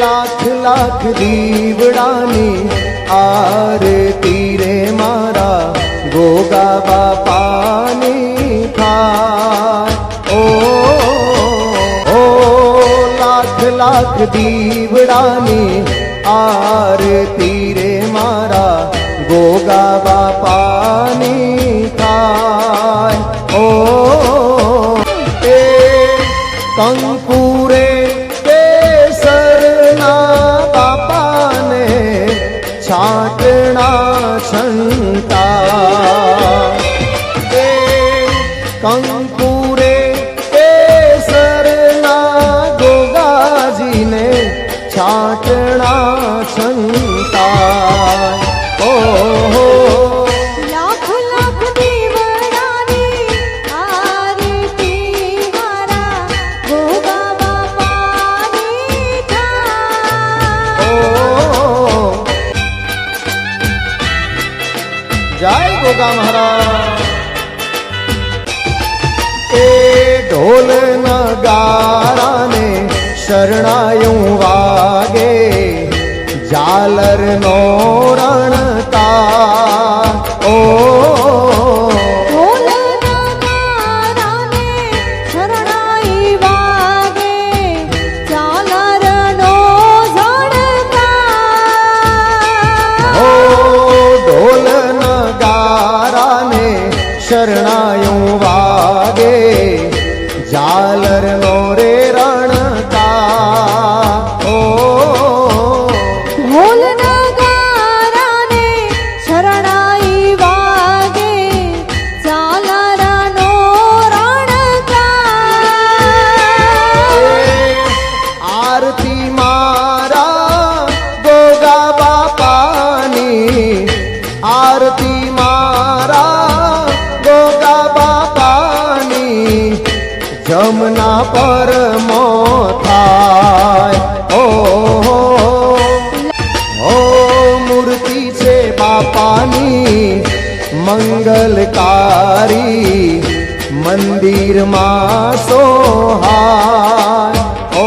લાખ લાખ દીવડાની આરતી રે મારા ગોગા બાપાની ઓ ઓ લાખ લાખ દીવડાની આરતી 刚 એ ઢોલ નગારાને શરણાયું વાગે ઝાલર નો રણતા ઓ. ઢોલ જમના પર મો થાય ઓ ઓ મૂર્તિ છે બાપાની મંગલકારી મંદિરમાં સોહાય ઓ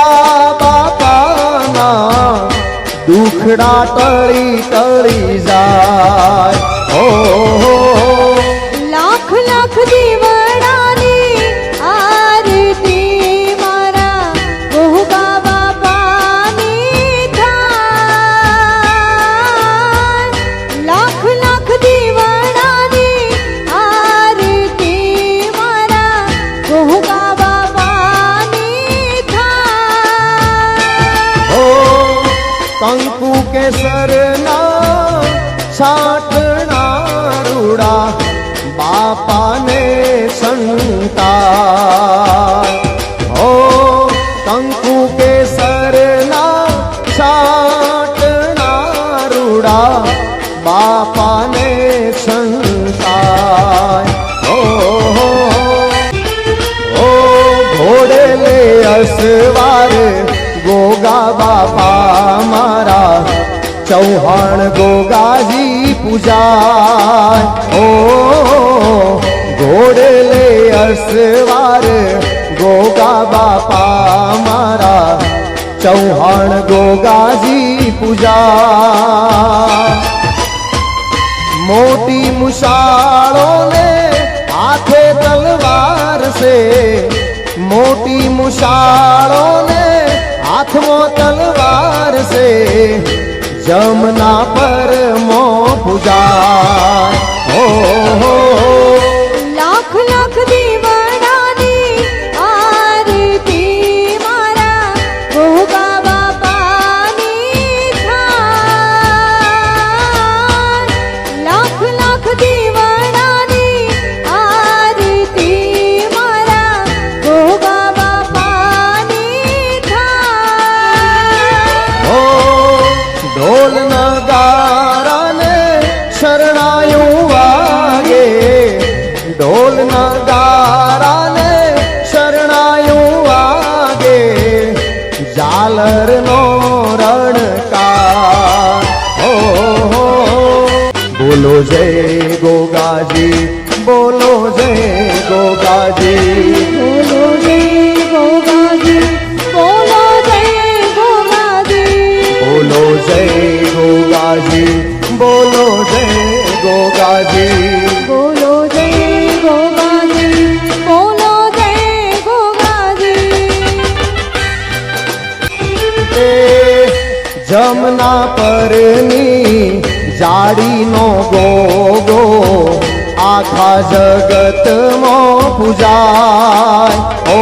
દુખડા ટળી ટળી જાય. ઓ અસવાર ગોગા બાપા મારા ચૌહાણ ગોગાજી પૂજા ઓ, ઘોડે લે અસવાર ગોગા બાપા મારા ચૌહાણ ગોગાજી પૂજા મોટી મુશાળોને હાથે તલવાર છે. મોટી મુશાળોને હાથમાં તલવાર છે. જમના પર મો પૂજા. ઓ નગારાને શરણાયું વાગે. ઝાલરનો રણકાર. હો હો. બોલો જય ગોગાજી બોલો જય ગોગાજી. પરની જાડીનો ગોગો આખા જગતમો પૂજાય. ઓ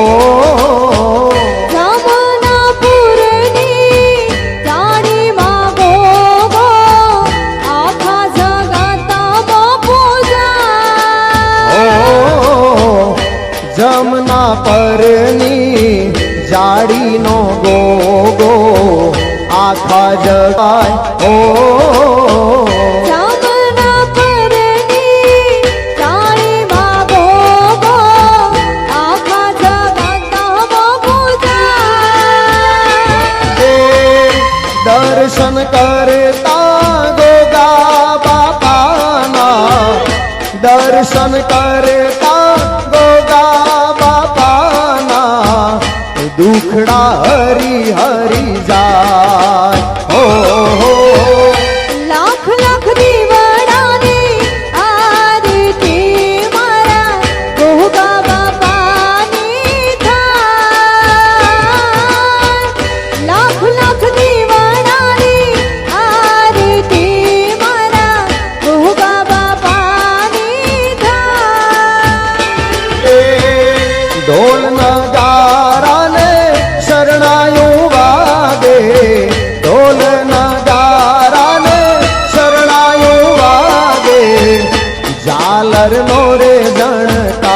જમના પરની જાડીનો ગો આખા જગાય ઓ દર્શન કરતા ગોગા બાપાના. દર્શન કરતા દુખડા હરી હરી જાય. હો હો કરલો રે દણકા